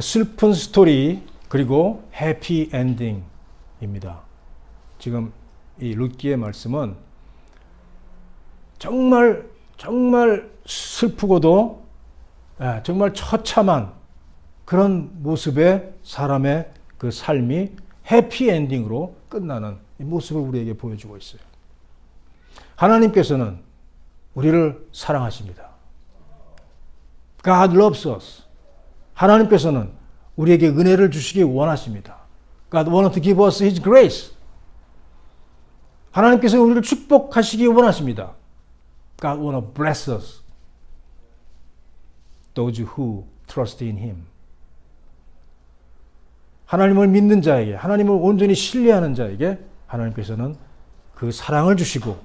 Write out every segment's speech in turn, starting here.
슬픈 스토리 그리고 해피 엔딩입니다. 지금 이 룻기의 말씀은 정말 정말 슬프고도 예, 정말 처참한 그런 모습의 사람의 그 삶이 해피 엔딩으로 끝나는 이 모습을 우리에게 보여주고 있어요. 하나님께서는 우리를 사랑하십니다. God loves us. 하나님께서는 우리에게 은혜를 주시기 원하십니다. God wanted to give us His grace. 하나님께서 우리를 축복하시기 원하십니다. God want to bless us. Those who trust in Him. 하나님을 믿는 자에게, 하나님을 온전히 신뢰하는 자에게 하나님께서는 그 사랑을 주시고,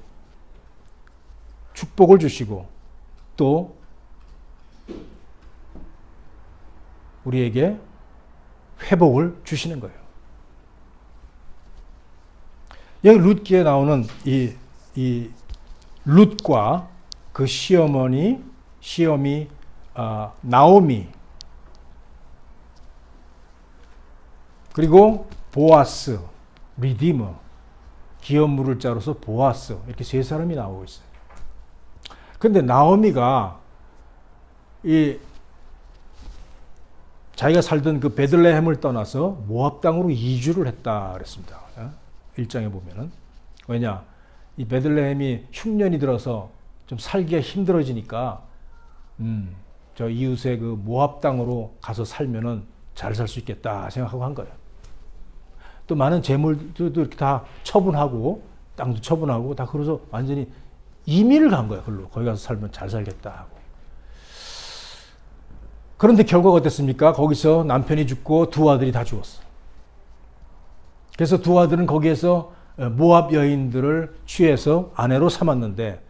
축복을 주시고, 또 우리에게 회복을 주시는 거예요. 여기 룻기에 나오는 이, 이 룻과 그 시어머니, 시어미, 아, 나오미, 그리고 보아스, 리디머, 기업 물을 자로서 보아스, 이렇게 세 사람이 나오고 있어요. 근데 나오미가 이 자기가 살던 그 베들레헴을 떠나서 모압 땅으로 이주를 했다 그랬습니다. 일장에 보면은 왜냐 이 베들레헴이 흉년이 들어서 좀 살기가 힘들어지니까 음, 저 이웃의 그 모압 땅으로 가서 살면은 잘 살 수 있겠다 생각하고 한 거예요. 또 많은 재물도 이렇게 다 처분하고 땅도 처분하고 다 그래서 완전히 이민을 간 거예요. 그걸로 거기 가서 살면 잘 살겠다 하고. 그런데 결과가 어땠습니까? 거기서 남편이 죽고 두 아들이 다 죽었어. 그래서 두 아들은 거기에서 모압 여인들을 취해서 아내로 삼았는데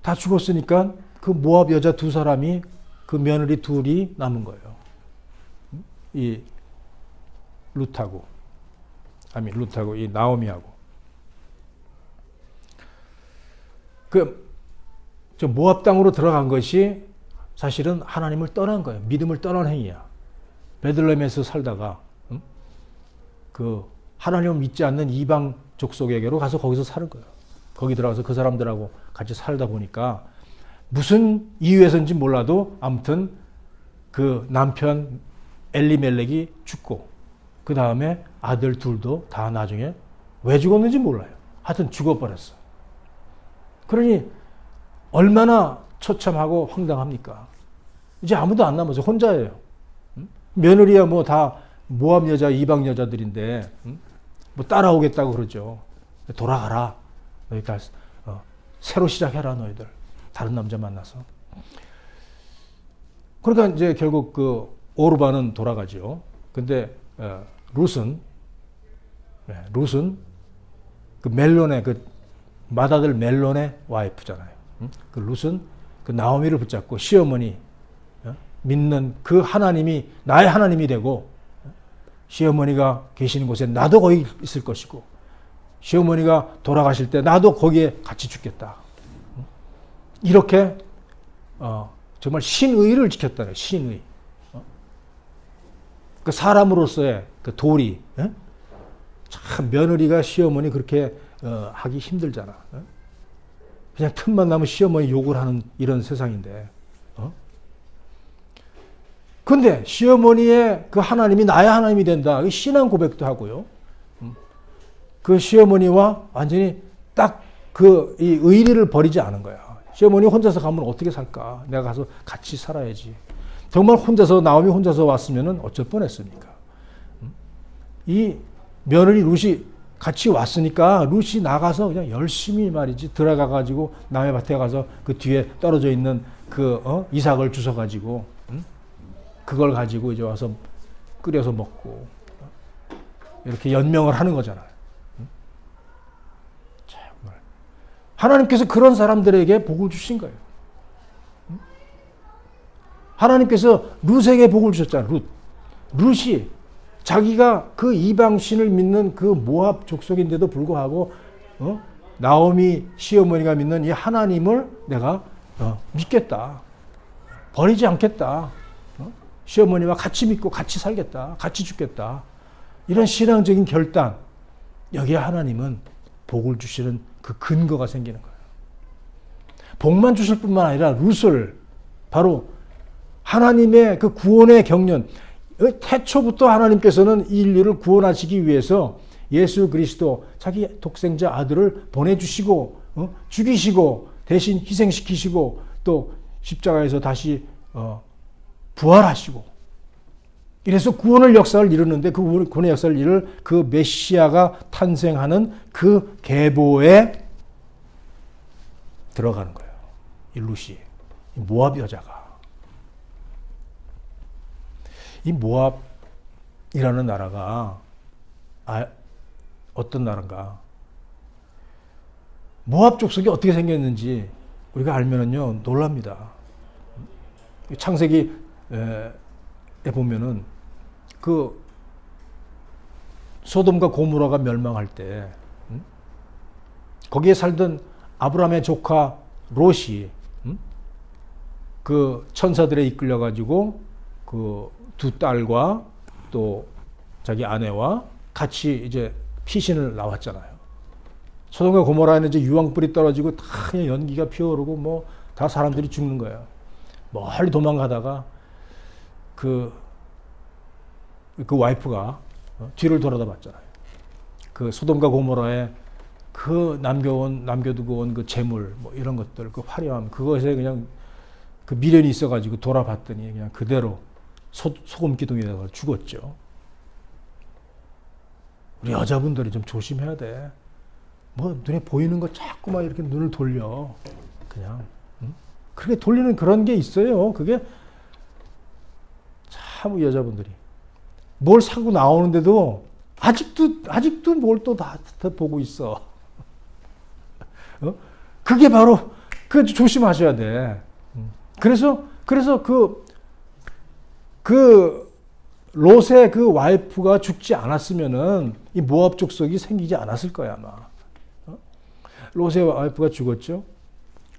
다 죽었으니까 그 모압 여자 두 사람이 그 며느리 둘이 남은 거예요. 이 룻하고 아니 룻하고 이 나오미하고 그 저 모압 땅으로 들어간 것이 사실은 하나님을 떠난 거예요. 믿음을 떠난 행위야. 베들레헴에서 살다가 음? 그 하나님을 믿지 않는 이방 족속에게로 가서 거기서 사는 거예요. 거기 들어가서 그 사람들하고 같이 살다 보니까 무슨 이유에서인지 몰라도 아무튼 그 남편 엘리멜렉이 죽고 그 다음에 아들 둘도 다 나중에 왜 죽었는지 몰라요. 하여튼 죽어버렸어. 그러니 얼마나 처참하고 황당합니까? 이제 아무도 안 남아서 혼자예요. 며느리야 뭐 다 모함 여자, 이방 여자들인데 뭐 따라오겠다고 그러죠. 돌아가라. 너희 다 어, 새로 시작해라 너희들. 다른 남자 만나서. 그러니까 이제 결국 그 오르바는 돌아가죠. 근데 어, 룻은 네, 룻은 그 멜론의 그 맏아들 멜론의 와이프잖아요. 그 룻은 그 나오미를 붙잡고 시어머니 어, 믿는 그 하나님이 나의 하나님이 되고 시어머니가 계시는 곳에 나도 거기 있을 것이고 시어머니가 돌아가실 때 나도 거기에 같이 죽겠다. 이렇게 어, 정말 신의를 지켰다는 신의. 어? 그 사람으로서의 그 도리. 어? 참 며느리가 시어머니 그렇게 어, 하기 힘들잖아. 어? 그냥 틈만 나면 시어머니 욕을 하는 이런 세상인데. 어? 근데 시어머니의 그 하나님이 나의 하나님이 된다. 신앙 고백도 하고요. 음. 그 시어머니와 완전히 딱 그 이 의리를 버리지 않은 거야. 시어머니 혼자서 가면 어떻게 살까? 내가 가서 같이 살아야지. 정말 혼자서 나오미 혼자서 왔으면 어쩔 뻔했습니까? 음? 이 며느리 룻이 같이 왔으니까 룻이 나가서 그냥 열심히 말이지 들어가 가지고 남의 밭에 가서 그 뒤에 떨어져 있는 그 어? 이삭을 주워 가지고 응? 그걸 가지고 이제 와서 끓여서 먹고 이렇게 연명을 하는 거잖아요. 응? 정말 하나님께서 그런 사람들에게 복을 주신 거예요. 응? 하나님께서 룻에게 복을 주셨잖아요. 룻 룻이 자기가 그 이방신을 믿는 그 모압 족속인데도 불구하고 어? 나오미 시어머니가 믿는 이 하나님을 내가 어, 믿겠다. 버리지 않겠다. 어? 시어머니와 같이 믿고 같이 살겠다. 같이 죽겠다. 이런 신앙적인 결단. 여기에 하나님은 복을 주시는 그 근거가 생기는 거예요. 복만 주실 뿐만 아니라 룻을 바로 하나님의 그 구원의 경륜, 태초부터 하나님께서는 인류를 구원하시기 위해서 예수 그리스도 자기 독생자 아들을 보내주시고 어? 죽이시고 대신 희생시키시고 또 십자가에서 다시 어, 부활하시고 이래서 구원을 역사를 이루는데 그 구원의 역사를 이룰 그 메시아가 탄생하는 그 계보에 들어가는 거예요. 일루시 모압 여자가 이 모압이라는 나라가 아, 어떤 나라인가? 모압 족속이 어떻게 생겼는지 우리가 알면은요 놀랍니다. 창세기에 보면은 그 소돔과 고무라가 멸망할 때 거기에 살던 아브라함의 조카 롯이 그 천사들에 이끌려 가지고 그 두 딸과 또 자기 아내와 같이 이제 피신을 나왔잖아요. 소돔과 고모라는 이제 유황불이 떨어지고 다 연기가 피어오르고 뭐 다 사람들이 죽는 거예요. 멀리 도망가다가 그, 그 와이프가 어, 뒤를 돌아다 봤잖아요. 그 소돔과 고모라의 그 남겨온, 남겨두고 온 그 재물, 뭐 이런 것들, 그 화려함, 그것에 그냥 그 미련이 있어가지고 돌아봤더니 그냥 그대로 소, 소금 기둥에다가 죽었죠. 우리 여자분들이 좀 조심해야 돼. 뭐 눈에 보이는 거 자꾸만 이렇게 눈을 돌려. 그냥. 응? 그렇게 돌리는 그런 게 있어요. 그게 참 여자분들이 뭘 사고 나오는데도 아직도 아직도 뭘 또 다 보고 있어. 어? 그게 바로 그 조심하셔야 돼. 그래서 그래서 그 그그 롯의 그 와이프가 죽지 않았으면은 이 모압 족속이 생기지 않았을 거야 아마. 어? 롯의 와이프가 죽었죠.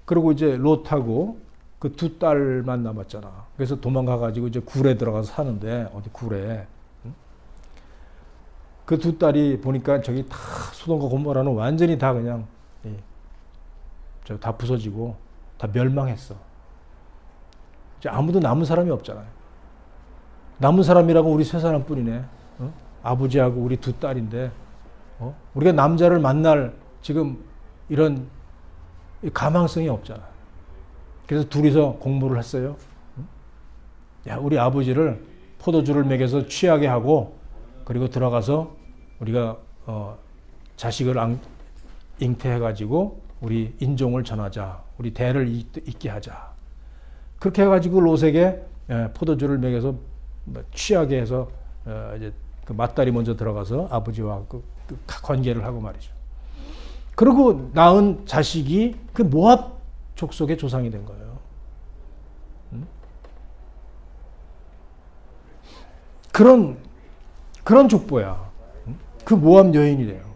그리고 이제 롯하고 그 두 딸만 남았잖아. 그래서 도망가 가지고 이제 굴에 들어가서 사는데 어디 굴에 그두 딸이 보니까 저기 다 소돔과 고모라는 완전히 다 그냥 예, 저다 부서지고 다 멸망했어. 이제 아무도 남은 사람이 없잖아요. 남은 사람이라고 우리 세 사람뿐이네. 어? 아버지하고 우리 두 딸인데 어? 우리가 남자를 만날 지금 이런 가망성이 없잖아. 그래서 둘이서 공모를 했어요. 야, 우리 아버지를 포도주를 먹여서 취하게 하고 그리고 들어가서 우리가 어, 자식을 앙, 잉태해가지고 우리 인종을 전하자. 우리 대를 잇게 하자. 그렇게 해가지고 롯에게 예, 포도주를 먹여서 뭐 취하게 해서 어, 이제 그 맏딸이 먼저 들어가서 아버지와 그, 그 관계를 하고 말이죠. 그리고 낳은 자식이 그 모압 족속의 조상이 된 거예요. 음? 그런 그런 족보야. 음? 그 모압 여인이래요.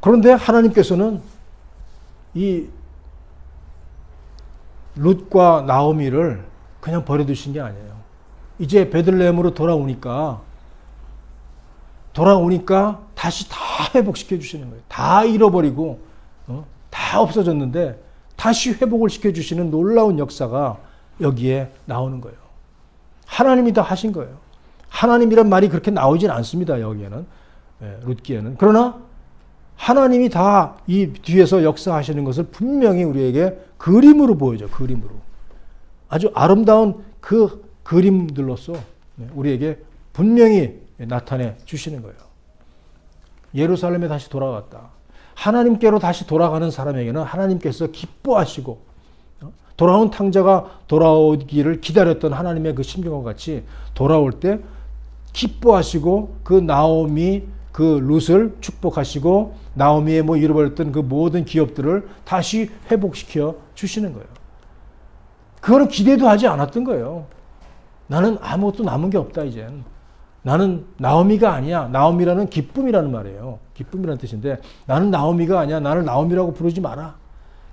그런데 하나님께서는 이 룻과 나오미를 그냥 버려두신 게 아니에요. 이제 베들레헴으로 돌아오니까 돌아오니까 다시 다 회복시켜 주시는 거예요. 다 잃어버리고 어? 다 없어졌는데 다시 회복을 시켜 주시는 놀라운 역사가 여기에 나오는 거예요. 하나님이 다 하신 거예요. 하나님이란 말이 그렇게 나오진 않습니다. 여기에는 예, 룻기에는 그러나 하나님이 다 이 뒤에서 역사하시는 것을 분명히 우리에게 그림으로 보여줘. 그림으로. 아주 아름다운 그 그림들로서 네, 우리에게 분명히 나타내 주시는 거예요. 예루살렘에 다시 돌아갔다. 하나님께로 다시 돌아가는 사람에게는 하나님께서 기뻐하시고 어, 돌아온 탕자가 돌아오기를 기다렸던 하나님의 그 심정과 같이 돌아올 때 기뻐하시고 그 나옴이 그 룻을 축복하시고 나오미의 뭐 잃어버렸던 그 모든 기업들을 다시 회복시켜 주시는 거예요. 그거는 기대도 하지 않았던 거예요. 나는 아무것도 남은 게 없다, 이젠. 나는 나오미가 아니야. 나오미라는 기쁨이라는 말이에요. 기쁨이라는 뜻인데 나는 나오미가 아니야. 나를 나오미라고 부르지 마라.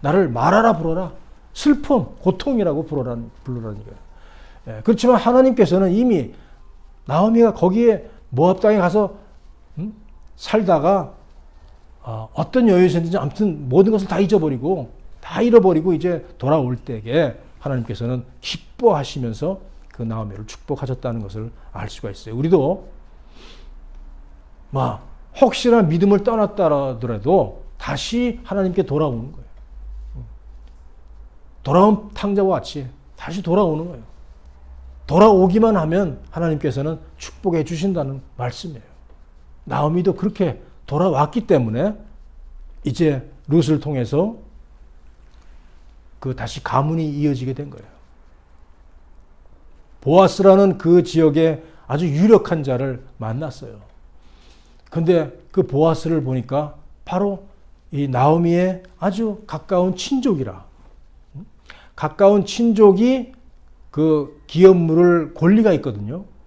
나를 말하라 부르라. 슬픔, 고통이라고 부르라는, 부르라는 거예요. 예, 그렇지만 하나님께서는 이미 나오미가 거기에 모압 땅에 가서 음? 살다가 어, 어떤 여유에 있었는지 아무튼 모든 것을 다 잊어버리고 다 잃어버리고 이제 돌아올 때에 하나님께서는 기뻐하시면서 그 나오미를 축복하셨다는 것을 알 수가 있어요. 우리도 막 혹시나 믿음을 떠났다라더라도 다시 하나님께 돌아오는 거예요. 돌아온 탕자와 같이 다시 돌아오는 거예요. 돌아오기만 하면 하나님께서는 축복해 주신다는 말씀이에요. 나오미도 그렇게 돌아왔기 때문에 이제 룻을 통해서 그 다시 가문이 이어지게 된 거예요. 보아스라는 그 지역에 아주 유력한 자를 만났어요. 근데 그 보아스를 보니까 바로 이 나오미의 아주 가까운 친족이라. 가까운 친족이 그 기업물을 권리가 있거든요.